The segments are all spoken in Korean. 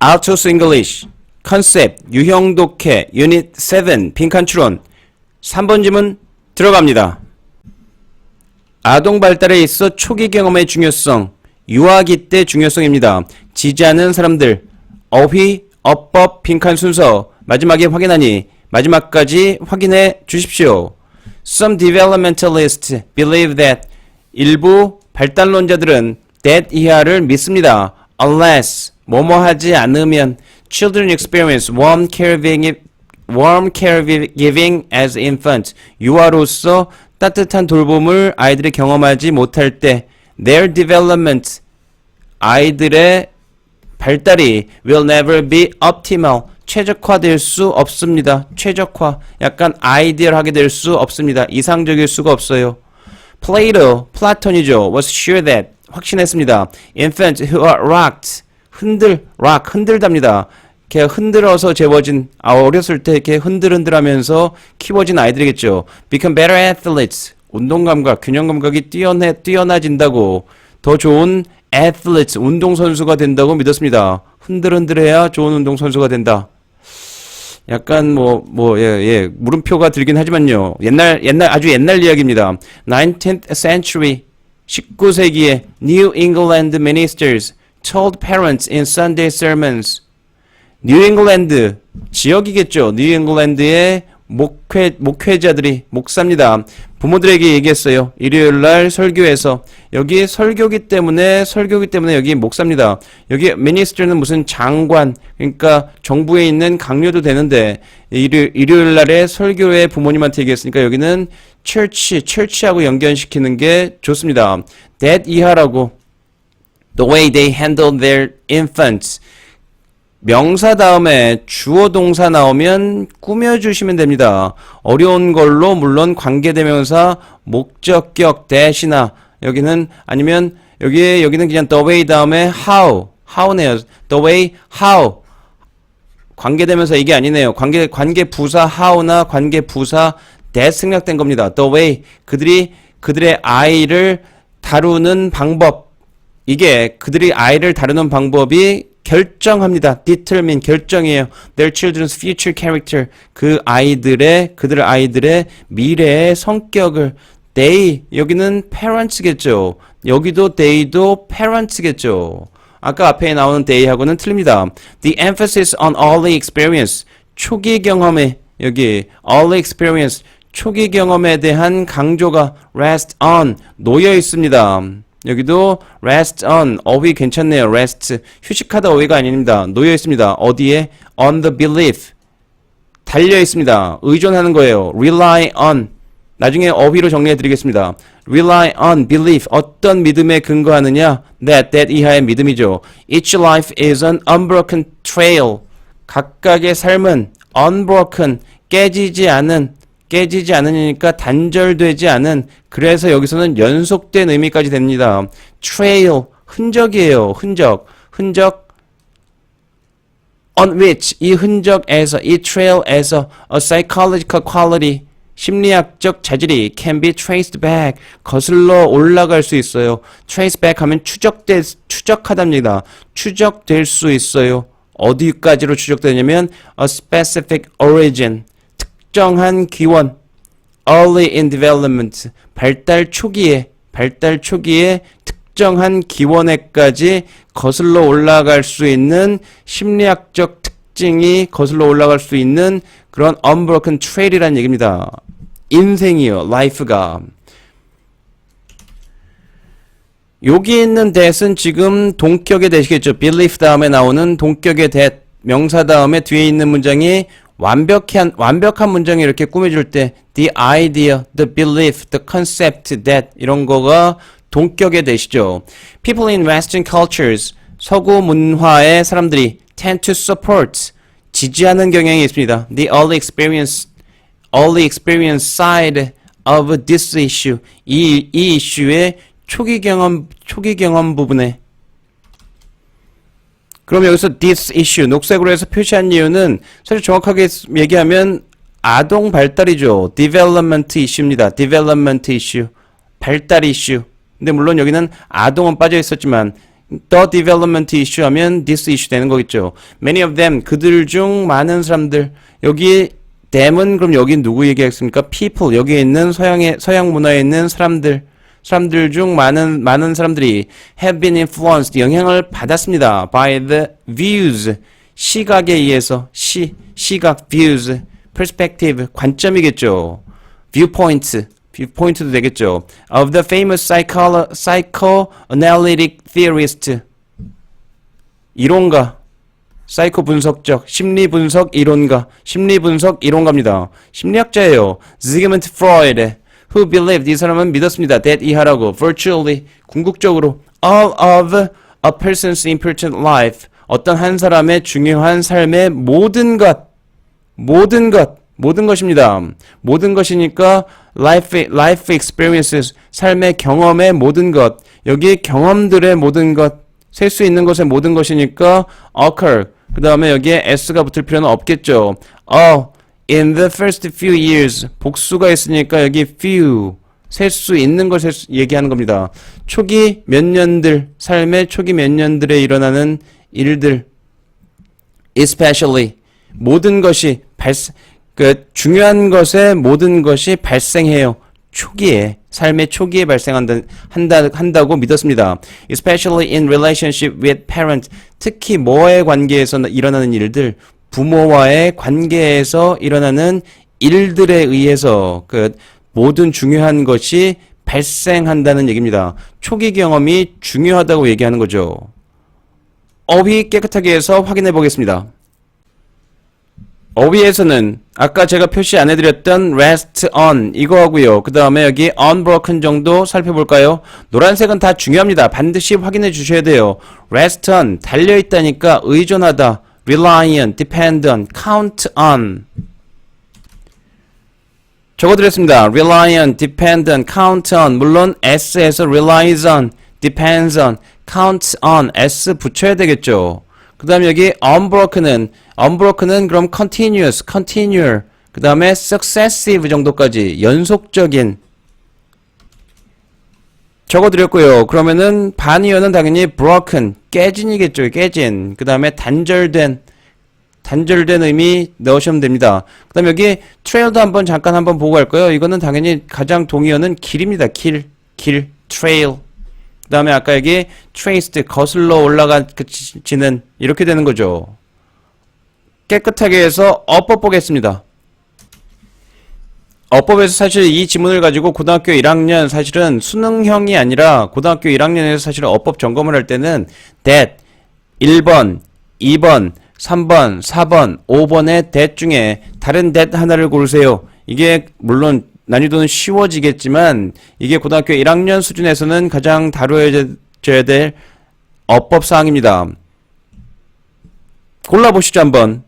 Altos English 컨셉 유형 독해 유닛 7 빈칸 추론 3번 지문 들어갑니다. 아동 발달에 있어 초기 경험의 중요성 유아기 때 중요성입니다. 지지 않은 사람들 어휘 어법 빈칸 순서 마지막에 확인하니 마지막까지 확인해 주십시오. Some developmentalists believe that 일부 발달론자들은 that 이하를 믿습니다. Unless 뭐뭐 하지 않으면 children experience warm caregiving, warm caregiving as infant 유아로서 따뜻한 돌봄을 아이들이 경험하지 못할 때 their development 아이들의 발달이 will never be optimal 최적화될 수 없습니다. 최적화 약간 아이디얼하게 될 수 없습니다. 이상적일 수가 없어요. Plato, 플라톤이죠. was sure that 확신했습니다. Infant who are rocked 흔들 rock 흔들답니다. 이렇게 흔들어서 재워진 아 어렸을 때 이렇게 흔들흔들 하면서 키워진 아이들이겠죠. Become better athletes 운동 감각, 균형 감각이 뛰어내 뛰어나진다고 더 좋은 athletes 운동 선수가 된다고 믿었습니다. 흔들흔들해야 좋은 운동 선수가 된다. 약간 뭐 뭐 예 예 물음표가 들긴 하지만요. 옛날 옛날 아주 옛날 이야기입니다. 19th century 19세기에 New England ministers told parents in Sunday sermons 뉴 잉글랜드 지역이겠죠. 뉴 잉글랜드의 목회 목회자들이 목사입니다. 부모들에게 얘기했어요. 일요일 날 설교에서 여기 설교기 때문에 설교기 때문에 여기 목사입니다. 여기 미니스터는 무슨 장관 그러니까 정부에 있는 강요도 되는데 일요, 일요일 날에 설교에 부모님한테 얘기했으니까 여기는 철치 철치하고 연결시키는 게 좋습니다. that 이하라고 the way they handle their infants 명사 다음에 주어 동사 나오면 꾸며주시면 됩니다. 어려운 걸로 물론 관계대명사 목적격 대시나 여기는 아니면 여기에 여기는 그냥 the way 다음에 how how네요. the way how 관계대명사 이게 아니네요. 관계 관계 부사 how나 관계 부사 that 생략된 겁니다. the way 그들이 그들의 아이를 다루는 방법 이게 그들이 아이를 다루는 방법이 결정합니다. determine 결정이에요. Their children's future character 그 아이들의 그들 아이들의 미래의 성격을 they 여기는 parents겠죠. 여기도 they도 parents겠죠. 아까 앞에 나오는 they하고는 틀립니다. The emphasis on early experience 초기 경험에 여기 early experience 초기 경험에 대한 강조가 rest on 놓여 있습니다. 여기도 rest on 어휘 괜찮네요. rest 휴식하다 어휘가 아닙니다. 놓여 있습니다. 어디에 on the belief 달려 있습니다. 의존하는 거예요. rely on 나중에 어휘로 정리해 드리겠습니다. rely on belief 어떤 믿음에 근거하느냐 that that 이하의 믿음이죠. each life is an unbroken trail 각각의 삶은 unbroken 깨지지 않은 깨지지 않으니까 단절되지 않은 그래서 여기서는 연속된 의미까지 됩니다. trail 흔적이에요. 흔적. 흔적 on which 이 흔적에서 이 trail에서 a psychological quality 심리학적 자질이 can be traced back 거슬러 올라갈 수 있어요. trace back 하면 추적될 추적하답니다. 추적될 수 있어요. 어디까지로 추적되냐면 a specific origin 특정한 기원 early in development 발달 초기에 발달 초기에 특정한 기원에까지 거슬러 올라갈 수 있는 심리학적 특징이 거슬러 올라갈 수 있는 그런 unbroken trail이라는 얘기입니다. 인생이요, life가. 여기 있는 that은 지금 동격의 that이겠죠. belief 다음에 나오는 동격의 that 명사 다음에 뒤에 있는 문장이 완벽한 완벽한 문장이 이렇게 꾸며줄 때 the idea, the belief, the concept that 이런 거가 동격의 that이죠. People in Western cultures 서구 문화의 사람들이 tend to support 지지하는 경향이 있습니다. The early experience, early experience side of this issue 이, 이 이슈의 초기 경험 초기 경험 부분에 그럼 여기서 this issue 녹색으로 해서 표시한 이유는 사실 정확하게 얘기하면 아동 발달이죠. development issue입니다. development issue. 발달 이슈. 근데 물론 여기는 아동은 빠져 있었지만 the development issue 하면 this issue 되는 거겠죠. Many of them 그들 중 많은 사람들 여기 them은 그럼 여기 누구 얘기했습니까? people 여기에 있는 서양의 서양 문화에 있는 사람들 사람들 중 많은 많은 사람들이 have been influenced 영향을 받았습니다. by the views 시각에 의해서 시 시각 views perspective 관점이겠죠. viewpoint viewpoint도 되겠죠. of the famous psycho psychoanalytic theorist 이론가 사이코 분석적 심리 분석 이론가 심리 분석 이론가입니다. 심리학자예요. Sigmund Freud who believed 이 사람은 믿었습니다. that 이하라고 virtually 궁극적으로 all of a person's important life 어떤 한 사람의 중요한 삶의 모든 것 모든 것 모든 것입니다. 모든 것이니까 life life experiences 삶의 경험의 모든 것 여기 경험들의 모든 것 셀 수 있는 것의 모든 것이니까 occur 그 다음에 여기에 s가 붙을 필요는 없겠죠. Oh, in the first few years 복수가 있으니까 여기 few 셀 수 있는 것을 얘기하는 겁니다. 초기 몇 년들 삶의 초기 몇 년들에 일어나는 일들 especially 모든 것이 발생 그 중요한 것의 모든 것이 발생해요. 초기에 삶의 초기에 발생한다 한다 한다고 믿었습니다. Especially in relationship with parents. 특히 뭐의 관계에서 일어나는 일들, 부모와의 관계에서 일어나는 일들에 의해서 그 모든 중요한 것이 발생한다는 얘기입니다. 초기 경험이 중요하다고 얘기하는 거죠. 어휘 깨끗하게 해서 확인해 보겠습니다. 어휘에서는 아까 제가 표시 안 해드렸던 rest on 이거 하고요. 그 다음에 여기 unbroken 정도 살펴볼까요? 노란색은 다 중요합니다. 반드시 확인해 주셔야 돼요. rest on 달려있다니까 의존하다 rely on, depend on, count on 적어드렸습니다. rely on, depend on, count on 물론 s에서 relies on, depends on, count on s 붙여야 되겠죠. 그 다음에 여기 unbroken은 unbroken은 그럼 continuous, continual 그 다음에 successive 정도까지 연속적인 적어드렸고요. 그러면은 반이어는 당연히 broken, 깨진이겠죠. 깨진. 그 다음에 단절된, 단절된 의미 넣으시면 됩니다. 그 다음에 여기 trail도 한번 잠깐 한번 보고 갈까요? 이거는 당연히 가장 동의어는 길입니다. 길, 길, trail. 그 다음에 아까 여기 traced, 거슬러 올라가지는 이렇게 되는 거죠. 깨끗하게 해서 어법 보겠습니다. 어법에서 사실 이 지문을 가지고 고등학교 1학년 사실은 수능형이 아니라 고등학교 1학년에서 사실 어법 점검을 할 때는 that 1번, 2번, 3번, 4번, 5번의 that 중에 다른 that 하나를 고르세요. 이게 물론 난이도는 쉬워지겠지만 이게 고등학교 1학년 수준에서는 가장 다루어져야 될 어법 사항입니다. 골라보시죠 한번.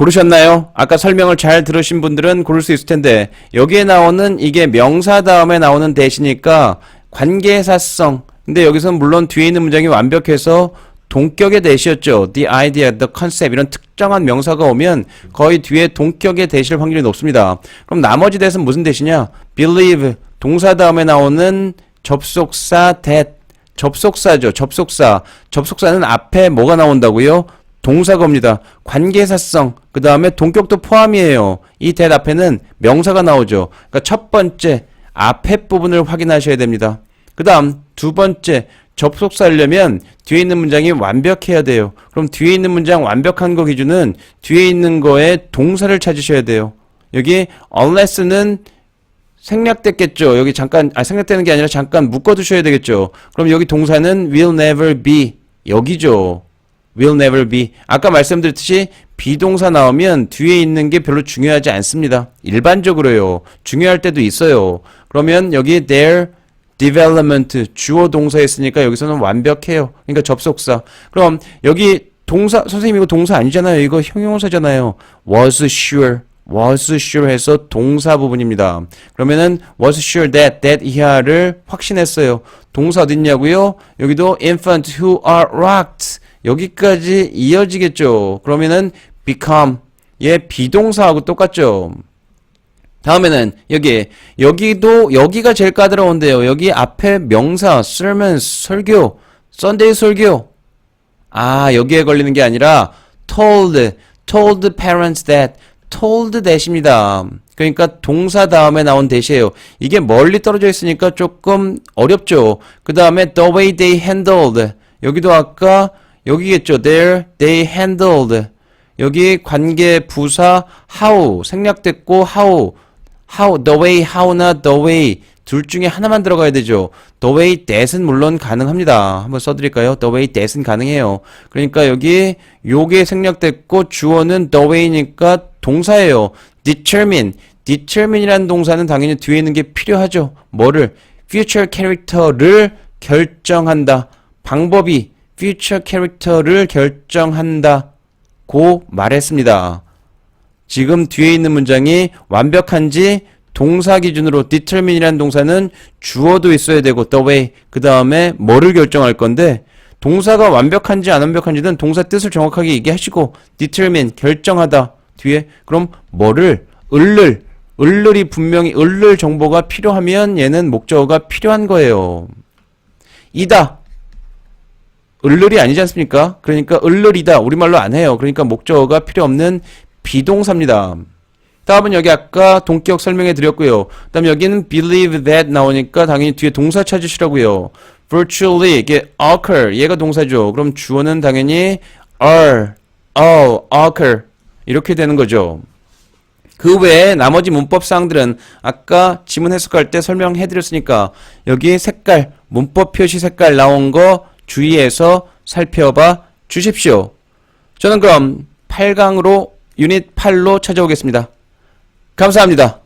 고르셨나요? 아까 설명을 잘 들으신 분들은 고를 수 있을 텐데 여기에 나오는 이게 명사 다음에 나오는 대시니까 관계사성 근데 여기서는 물론 뒤에 있는 문장이 완벽해서 동격의 대시였죠. The idea, the concept 이런 특정한 명사가 오면 거의 뒤에 동격의 대실 확률이 높습니다. 그럼 나머지 대는 무슨 대시냐? believe 동사 다음에 나오는 접속사 that 접속사죠. 접속사. 접속사는 앞에 뭐가 나온다고요? 동사겁니다. 관계사성, 그 다음에 동격도 포함이에요. 이 앞에는 명사가 나오죠. 그러니까 첫 번째, 앞에 부분을 확인하셔야 됩니다. 그 다음, 두 번째, 접속사려면 뒤에 있는 문장이 완벽해야 돼요. 그럼 뒤에 있는 문장 완벽한 거 기준은 뒤에 있는 거에 동사를 찾으셔야 돼요. 여기 unless는 생략됐겠죠. 여기 잠깐, 아, 생략되는 게 아니라 잠깐 묶어 두셔야 되겠죠. 그럼 여기 동사는 will never be. 여기죠. Will never be. 아까 말씀드렸듯이 비동사 나오면 뒤에 있는 게 별로 중요하지 않습니다. 일반적으로요. 중요할 때도 있어요. 그러면 여기 their development 주어 동사 했으니까 여기서는 완벽해요. 그러니까 접속사. 그럼 여기 동사 선생님 이거 동사 아니잖아요. 이거 형용사잖아요. was sure was sure 해서 동사 부분입니다. 그러면은 was sure that that 이하를 확신했어요. 동사 어딨냐고요? 여기도 infant who are rocked 여기까지 이어지겠죠. 그러면은 become 얘 비동사하고 똑같죠. 다음에는 여기 여기도 여기가 제일 까다로운데요. 여기 앞에 명사 sermon 설교 썬데이 설교 아 여기에 걸리는 게 아니라 told told parents that told that입니다. 그러니까 동사 다음에 나온 that이에요. 이게 멀리 떨어져 있으니까 조금 어렵죠. 그 다음에 the way they handled 여기도 아까 여기겠죠. there they handled 여기 관계 부사 how 생략됐고 how how the way how나 the way 둘 중에 하나만 들어가야 되죠. the way that은 물론 가능합니다. 한번 써드릴까요? the way that은 가능해요. 그러니까 여기 요게 생략됐고 주어는 the way니까 동사예요. determine determine이라는 동사는 당연히 뒤에 있는 게 필요하죠. 뭐를 future character를 결정한다. 방법이 future character를 결정한다. 고 말했습니다. 지금 뒤에 있는 문장이 완벽한지 동사 기준으로 determine이라는 동사는 주어도 있어야 되고 the way 그 다음에 뭐를 결정할 건데 동사가 완벽한지 안 완벽한지는 동사 뜻을 정확하게 얘기하시고 determine 결정하다 뒤에 그럼 뭐를 을를 을을이 분명히 을을 정보가 필요하면 얘는 목적어가 필요한 거예요. 이다 을을이 아니지 않습니까? 그러니까 을을이다 우리말로 안 해요. 그러니까 목적어가 필요 없는 비동사입니다. 다음은 여기 아까 동격 설명해 드렸고요. 그 다음 여기는 believe that 나오니까 당연히 뒤에 동사 찾으시라고요. virtually 이게 occur 얘가 동사죠. 그럼 주어는 당연히 are, oh, occur 이렇게 되는 거죠. 그 외에 나머지 문법 사항들은 아까 지문 해석할 때 설명해 드렸으니까 여기 색깔 문법 표시 색깔 나온 거 주의해서 살펴봐 주십시오. 저는 그럼 8강으로 유닛 8로 찾아오겠습니다. 감사합니다.